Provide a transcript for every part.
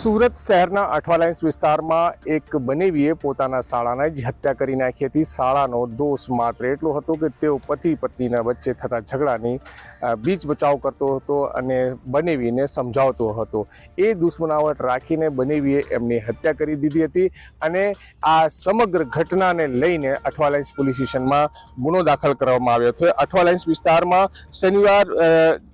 સુરત શહેરના અઠવાલાઇન્સ વિસ્તારમાં એક બનેવીએ પોતાના શાળાને જ હત્યા કરી નાખી હતી. શાળાનો દોષ માત્ર એટલો હતો કે તેઓ પતિ પત્નીના વચ્ચે થતા ઝઘડાની બીચ બચાવ કરતો હતો અને બનેવીને સમજાવતો હતો. એ દુશ્મનાવટ રાખીને બનેવીએ એમની હત્યા કરી દીધી હતી અને આ સમગ્ર ઘટનાને લઈને અઠવાલાઇન્સ પોલીસ સ્ટેશનમાં ગુનો દાખલ કરવામાં આવ્યો હતો. અઠવાલાઇન્સ વિસ્તારમાં શનિવાર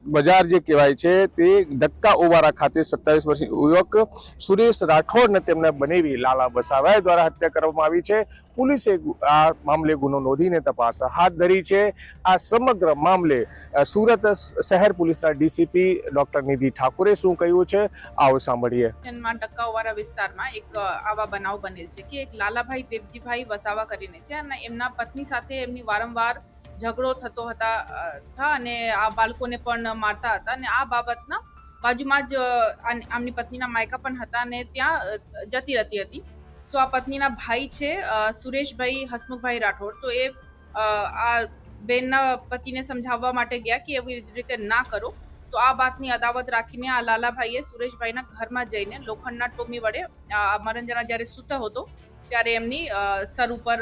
બજાર જે કહેવાય છે તે ડક્કા ઓવારા ખાતે સત્તાવીસ વર્ષીય યુવક સુરેશ રાઠોડને તેમને બનેવી લાલા બસાવાય દ્વારા હત્યા કરવામાં આવી છે. પોલીસે આ મામલે ગુનો નોંધીને તપાસ હાથ ધરી છે. આ સમગ્ર મામલે સુરત શહેર પોલીસના ડીસીપી ડોક્ટર નિધિ ઠાકુરે શું કહ્યું છે? આવો સાંભળીએ. ડક્કા ટકાવાળા વિસ્તારમાં એક આવા બનાવ બનેલ છે કે એક લાલાભાઈ દેવજીભાઈ વસાવા કરીને છે અને એમના પત્ની સાથે એમની વારંવાર ઝઘડો થતો હતા હતા અને આ બાળકોને પણ મારતા હતા અને આ બાબતના બાજુમાં જ આમની પત્નીના માયકા પણ હતા અને ત્યાં જતી રહેતી હતી. સો આ પત્નીના ભાઈ છે સુરેશભાઈ હસમુખભાઈ રાઠોડ. તો એ આ બેનના પતિને સમજાવવા માટે ગયા કે એવી રીતે ના કરો. તો આ વાતની અદાવત રાખીને આ લાલાભાઈએ સુરેશભાઈના ઘરમાં જઈને લોખંડના ટોમી વડે મરંજના જ્યારે સૂતો હતો ત્યારે એમની સર ઉપર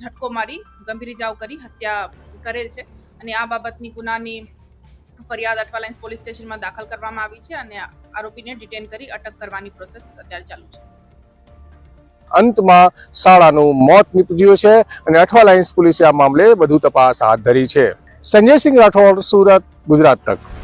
ઝટકો મારી, ગંભીર ઇજાઓ કરી, હત્યા કરેલ છે. અને આ બાબતની ગુનાની ફરિયાદ અઠવાલાઇન્સ પોલીસ સ્ટેશનમાં દાખલ કરવામાં આવી છે અને આરોપીને ડિટેન કરી અટક કરવાની પ્રોસેસ અત્યારે ચાલુ છે. અંતમાં શાળાનું મોત નીપજ્યું છે અને અઠવાલાઇન્સ પોલીસે આ મામલે વધુ તપાસ હાથ ધરી છે. સંજયસિંહ રાઠોડ, સુરત, ગુજરાત તક.